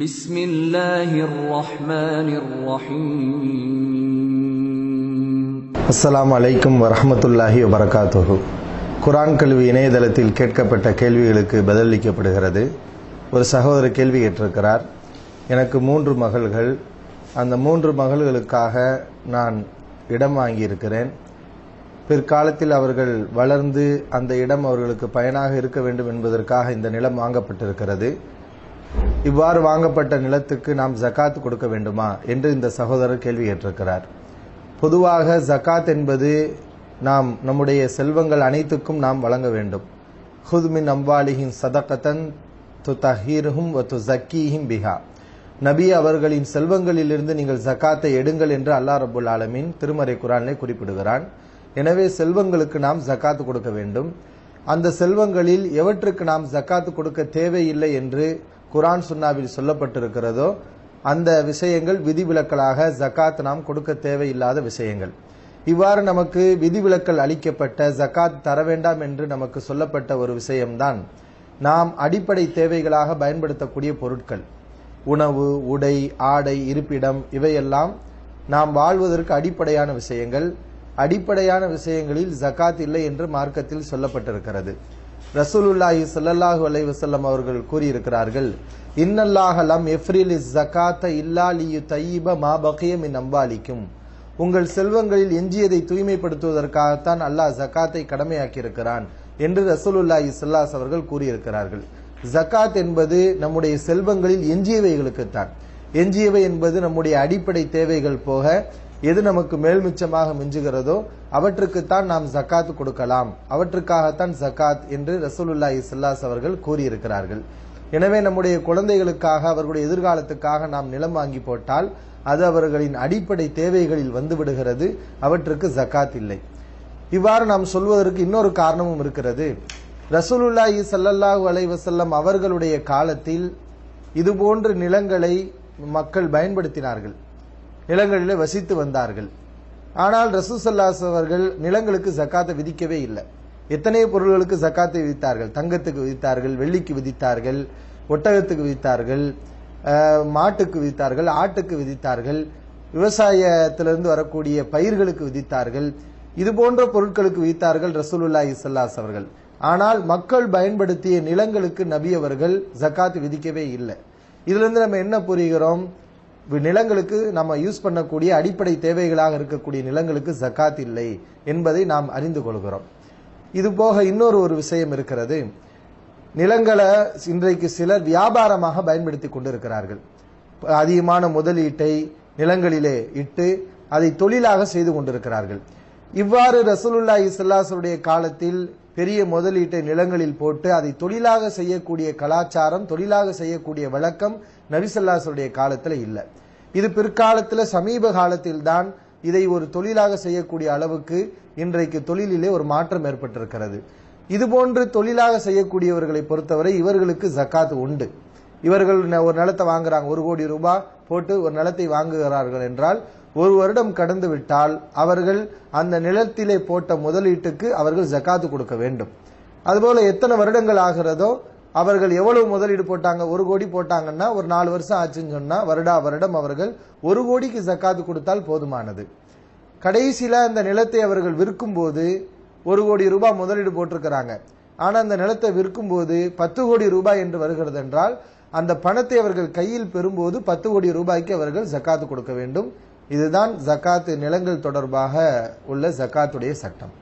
بسم الله الرحمن الرحيم அஸ்ஸலாமு அலைக்கும் வரஹ்மத்துல்லாஹி வபரகாத்துஹு குர்ஆன் கல்வி இணையதளத்தில் கேட்கப்பட்ட கேள்விகளுக்கு பதிலளிக்கப்படுகிறது ஒரு சகோதரர் கேள்வி கேட்டிருக்கிறார் எனக்கு மூன்று மகள்கள் அந்த மூன்று மகள்களுக்காக நான் இடம் வாங்கியிருக்கிறேன் பிற்காலத்தில் அவர்கள் வளர்ந்து அந்த இடம் அவர்களுக்கு பயனாக இருக்க வேண்டும் என்பதற்காக இந்த நிலம் வாங்கப்பட்டிருக்கிறது இவ்வாறு வாங்கப்பட்ட நிலத்துக்கு நாம் ஜக்காத் கொடுக்க வேண்டுமா என்று இந்த சகோதரர் கேள்வி கேட்டிருக்கிறார் பொதுவாக ஜகாத் என்பது நாம் நம்முடைய செல்வங்கள் அனைத்துக்கும் நாம் வழங்க வேண்டும். ஹுத்மின் அம்பாலிஹின் சதக்கத்தன் து தஹீர்ஹும் வ து ஜக்கீஹிம் பிஹா. நபி அவர்களின் செல்வங்களிலிருந்து நீங்கள் ஜக்காத்தை எடுங்கள் என்று அல்லாஹ் ரபுல் ஆலமின் திருமறை குரானிலே குறிப்பிடுகிறான். எனவே செல்வங்களுக்கு நாம் ஜகாத் கொடுக்க வேண்டும். அந்த செல்வங்களில் எவற்றுக்கு நாம் ஜக்காத்து கொடுக்க தேவையில்லை என்று குரான் சுன்னாவில் சொல்லப்பட்டிருக்கிறதோ அந்த விஷயங்கள் விதிவிலக்கலாக ஜகாத் நாம் கொடுக்க தேவையில்லாத விஷயங்கள். இவ்வாறு நமக்கு விதிவிலக்கல் அளிக்கப்பட்ட ஜகாத் தர வேண்டாம் என்று நமக்கு சொல்லப்பட்ட ஒரு விஷயம்தான் நாம் அடிப்படை தேவைகளாக பயன்படுத்தக்கூடிய பொருட்கள். உணவு உடை ஆடை இருப்பிடம் இவையெல்லாம் நாம் வாழ்வதற்கு அடிப்படையான விஷயங்கள். அடிப்படையான விஷயங்களில் ஜகாத் இல்லை என்று மார்க்கத்தில் சொல்லப்பட்டிருக்கிறது. ரசூலுல்லாஹி ஸல்லல்லாஹு அலைஹி வஸல்லம் அவர்கள் கூறியிருக்கிறார்கள் இன்னல்லாஹலம் எஃப்ரில் ஜகாத்த இல்லாலியு லியு தையிப மா பகிய இன் அம்பாலிக்கும் உங்கள் செல்வங்களில் எஞ்சியதை தூய்மைப்படுத்துவதற்காகத்தான் அல்லாஹ் ஜகாத்தை கடமையாக்கியிருக்கிறான் என்று ரசூலுல்லாஹி சல்லாஸ் அவர்கள் கூறியிருக்கிறார்கள். ஜகாத் என்பது நம்முடைய செல்வங்களில் எஞ்சியவைகளுக்குத்தான். எஞ்சியவை என்பது நம்முடைய அடிப்படை தேவைகள் போக எது நமக்கு மேல்மிச்சமாக மிஞ்சுகிறதோ அவற்றுக்குத்தான் நாம் ஜக்காத் கொடுக்கலாம். அவற்றுக்காகத்தான் ஜக்காத் என்று ரசூலுல்லாஹி சல்லாஸ் அவர்கள் கூறியிருக்கிறார்கள். எனவே நம்முடைய குழந்தைகளுக்காக அவர்களுடைய எதிர்காலத்துக்காக நாம் நிலம் வாங்கி போட்டால் அது அவர்களின் அடிப்படை தேவைகளில் வந்து விடுகிறது. அவற்றுக்கு ஜக்காத் இல்லை. இவ்வாறு நாம் சொல்வதற்கு இன்னொரு காரணமும் இருக்கிறது. ரசூலுல்லாஹி ஸல்லல்லாஹு அலைவசல்லம் அவர்களுடைய காலத்தில் இதுபோன்ற நிலங்களை மக்கள் பயன்படுத்தினார்கள். நிலங்களில் வசித்து வந்தார்கள். ஆனால் ரசூசல்லாஸ் அவர்கள் நிலங்களுக்கு ஜக்காத்தை விதிக்கவே இல்லை. எத்தனை பொருள்களுக்கு ஜக்காத்தை விதித்தார்கள்? தங்கத்துக்கு விதித்தார்கள் வெள்ளிக்கு விதித்தார்கள் ஒட்டகத்துக்கு விதித்தார்கள் மாட்டுக்கு விதித்தார்கள் ஆட்டுக்கு விதித்தார்கள் விவசாயத்திலிருந்து வரக்கூடிய பயிர்களுக்கு விதித்தார்கள் இது போன்ற பொருட்களுக்கு விதித்தார்கள் ரசூலுல்லா இசல்லாஸ் அவர்கள். ஆனால் மக்கள் பயன்படுத்திய நிலங்களுக்கு நபி அவர்கள் ஜக்காத்து விதிக்கவே இல்லை. இதுல இருந்து நம்ம என்ன புரிகிறோம்? நிலங்களுக்கு நம்ம யூஸ் பண்ணக்கூடிய அடிப்படை தேவைகளாக இருக்கக்கூடிய நிலங்களுக்கு ஜக்காத் இல்லை என்பதை நாம் அறிந்து கொள்கிறோம். இது போக இன்னொரு ஒரு விஷயம் இருக்கிறது. நிலங்களை இன்றைக்கு சிலர் வியாபாரமாக பயன்படுத்தி கொண்டிருக்கிறார்கள். அதிகமான முதலீட்டை நிலங்களிலே இட்டு அதை தொழிலாக செய்து கொண்டிருக்கிறார்கள். இவ்வாறு ரசூலுல்லா இஸ்லாசருடைய காலத்தில் பெரிய முதலீட்டை நிலங்களில் போட்டு அதை தொழிலாக செய்யக்கூடிய கலாச்சாரம் தொழிலாக செய்யக்கூடிய வழக்கம் நபிசல்லாசருடைய காலத்தில் இல்லை. இது பிற்காலத்தில் சமீப காலத்தில் தான் இதை ஒரு தொழிலாக செய்யக்கூடிய அளவுக்கு இன்றைக்கு தொழிலிலே ஒரு மாற்றம் ஏற்பட்டிருக்கிறது. இதுபோன்று தொழிலாக செய்யக்கூடியவர்களை பொறுத்தவரை இவர்களுக்கு ஜக்காத் உண்டு. இவர்கள் ந- ஒரு நிலத்தை வாங்குறாங்க ஒரு கோடி ரூபாய் போட்டு ஒரு நிலத்தை வாங்குகிறார்கள் என்றால் ஒரு வருடம் கடந்து விட்டால் அவர்கள் அந்த நிலத்திலே போட்ட முதலீட்டுக்கு அவர்கள் ஜக்காத்து கொடுக்க வேண்டும். அதுபோல எத்தனை வருடங்கள் ஆகிறதோ அவர்கள் எவ்வளவு முதலீடு போட்டாங்க? ஒரு கோடி போட்டாங்கன்னா ஒரு நாலு வருஷம் ஆச்சுன்னு சொன்னா வருடா வருடம் அவர்கள் ஒரு கோடிக்கு ஜக்காத்து கொடுத்தால் போதுமானது. கடைசியில அந்த நிலத்தை அவர்கள் விற்கும் போது ஒரு கோடி ரூபாய் முதலீடு போட்டிருக்கிறாங்க. ஆனா அந்த நிலத்தை விற்கும்போது பத்து கோடி ரூபாய் என்று வருகிறது என்றால் அந்த பணத்தை அவர்கள் கையில் பெறும்போது பத்து கோடி ரூபாய்க்கு அவர்கள் ஜக்காத்து கொடுக்க வேண்டும். இதுதான் ஜக்காத்து நிலங்கள் தொடர்பாக உள்ள ஜக்காத்துடைய சட்டம்.